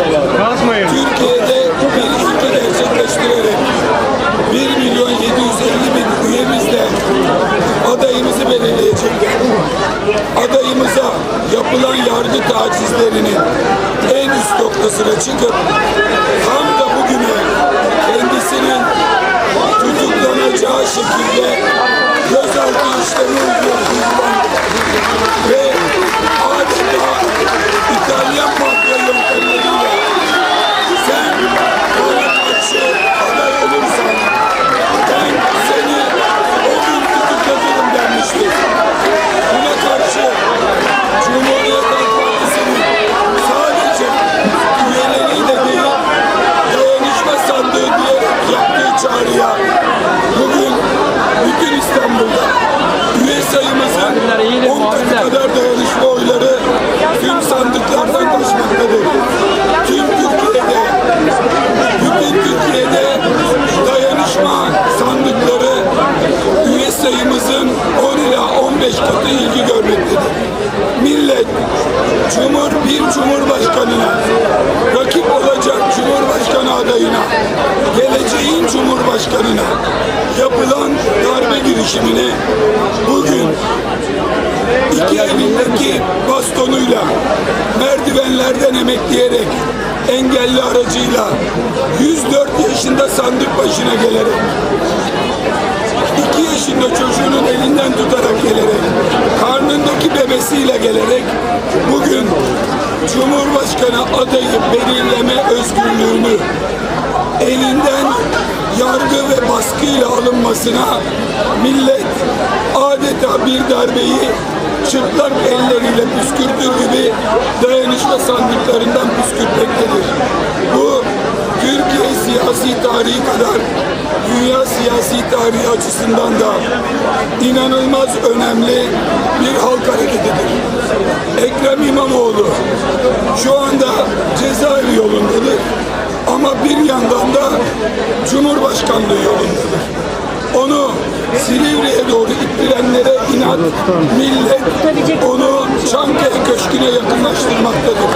Kasmayın. Türkiye'de bir ilki gerçekleştirerek 1 milyon 750 bin üyemizle adayımızı belirleyecekler. Adayımıza yapılan yargı tacizlerinin en üst noktasına çıkıp tam da bugüne kendisinin tutuklanacağı şekilde gözaltı işlemi uyguladı. Ve adeta İtalyan mafya yöntemleriyle Yeah. Girişimini bugün iki elindeki bastonuyla merdivenlerden emekleyerek engelli aracıyla 104 yaşında sandık başına gelerek 2 yaşında çocuğunun elinden tutarak gelerek karnındaki bebesiyle gelerek bugün Cumhurbaşkanı adayı belirleme özgürlüğünü elinden yargı ve baskıyla alınmasına millet adeta bir darbeyi çıplak elleriyle püskürtür gibi dayanışma sandıklarından püskürtmektedir. Bu Türkiye siyasi tarihi kadar dünya siyasi tarihi açısından da inanılmaz önemli bir halk hareketidir. Ekrem İmamoğlu şu anda cezaevi yolundadır. Ama bir yandan da Cumhurbaşkanlığı yolundadır. Onu Silivri'ye doğru ittirenlere inat, millet onu Çankaya Köşkü'ne yakınlaştırmaktadır.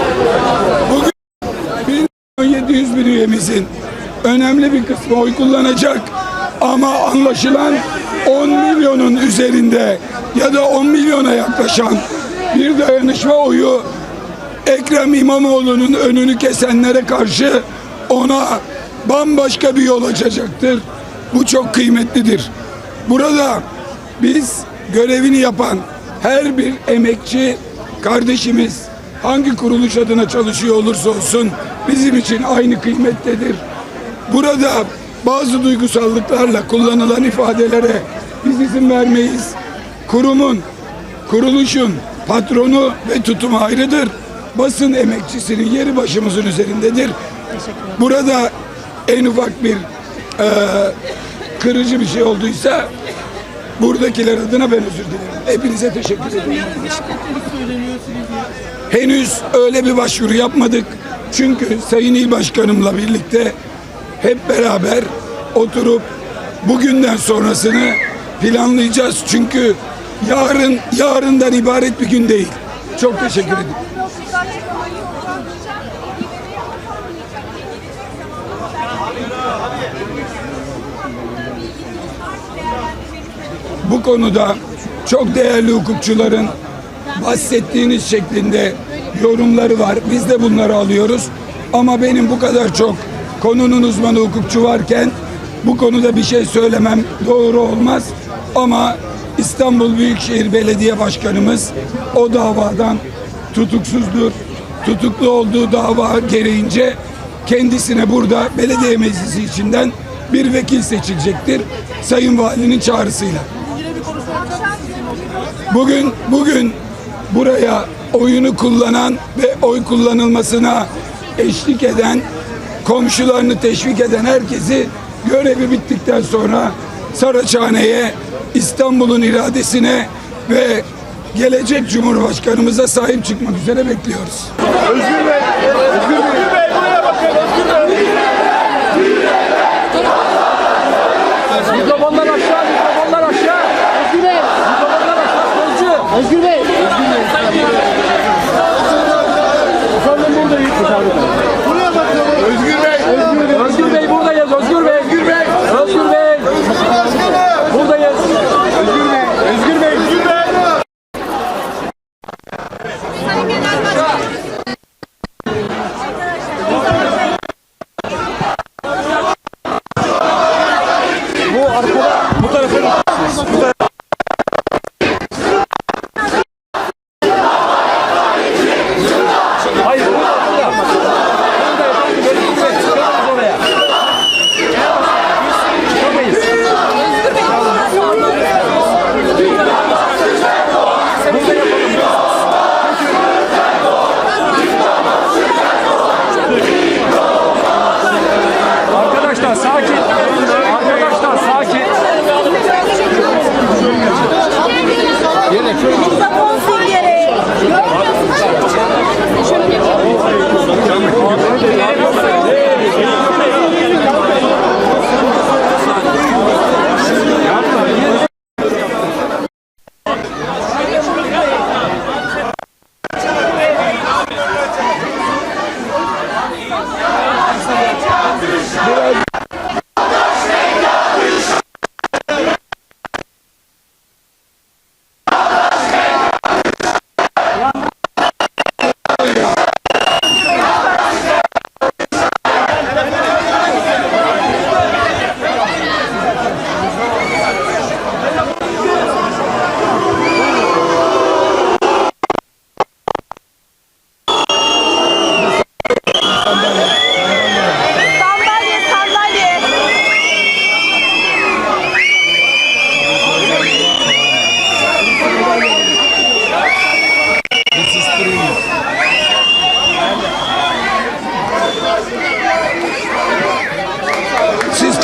Bugün 1 milyon 700 bin üyemizin önemli bir kısmı oy kullanacak ama anlaşılan 10 milyonun üzerinde ya da 10 milyona yaklaşan bir dayanışma oyu Ekrem İmamoğlu'nun önünü kesenlere karşı ona bambaşka bir yol açacaktır. Bu çok kıymetlidir. Burada biz görevini yapan her bir emekçi kardeşimiz hangi kuruluş adına çalışıyor olursa olsun bizim için aynı kıymettedir. Burada bazı duygusallıklarla kullanılan ifadelere biz izin vermeyiz. Kurumun, kuruluşun patronu ve tutumu ayrıdır. Basın emekçisinin yeri başımızın üzerindedir. Burada en ufak bir eee, kırıcı bir şey olduysa buradakiler adına ben özür dilerim. Hepinize teşekkür ederim. Henüz öyle bir başvuru yapmadık. Çünkü Sayın İl Başkanımla birlikte hep beraber oturup bugünden sonrasını planlayacağız. Çünkü yarın yarından ibaret bir gün değil. Çok teşekkür ederim. Bu konuda çok değerli hukukçuların bahsettiğiniz şeklinde yorumları var. Biz de bunları alıyoruz. Ama benim bu kadar çok konunun uzmanı hukukçu varken bu konuda bir şey söylemem doğru olmaz. Ama İstanbul Büyükşehir Belediye Başkanımız o davadan tutuksuzdur. Tutuklu olduğu dava gereğince kendisine burada belediye meclisi içinden bir vekil seçilecektir. Sayın Valinin çağrısıyla. Bugün bugün buraya oyunu kullanan ve oy kullanılmasına eşlik eden, komşularını teşvik eden herkesi görevi bittikten sonra Saraçhane'ye, İstanbul'un iradesine ve gelecek Cumhurbaşkanımıza sahip çıkmak üzere bekliyoruz. Özgür Bey. Özgür Bey. Özgür Bey buraya bakın. Özgür Bey. Özgür Bey. Özgür Bey. Efendim buradayız. Buraya bakalım. Özgür Bey. Özgür Bey. Özgür Bey.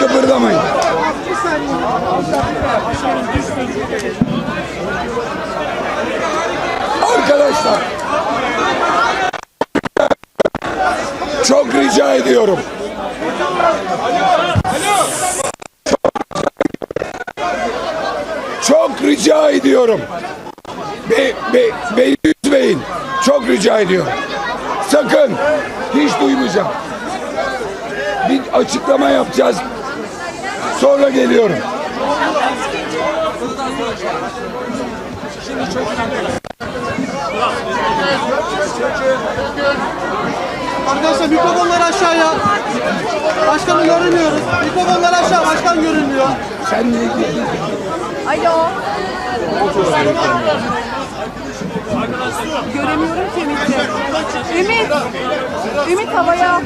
Kıpırdamayın. Arkadaşlar. Çok rica ediyorum. Çok rica ediyorum. Be, be, beni üzmeyin. Çok rica ediyorum. Sakın. Hiç duymayacağım. Bir açıklama yapacağız. Sonra geliyorum. Arkadaşlar mikrofonlar aşağıya. Başkanı görünmüyoruz. Mikrofonlar aşağı, başkan görünmüyor. Sen ne diyorsun? Alo. Göremiyorum ki Ümit'i. Ümit. Ümit havaya.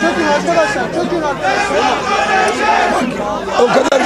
Çökün arkadaşlar, çökün arkadaşlar. O kadar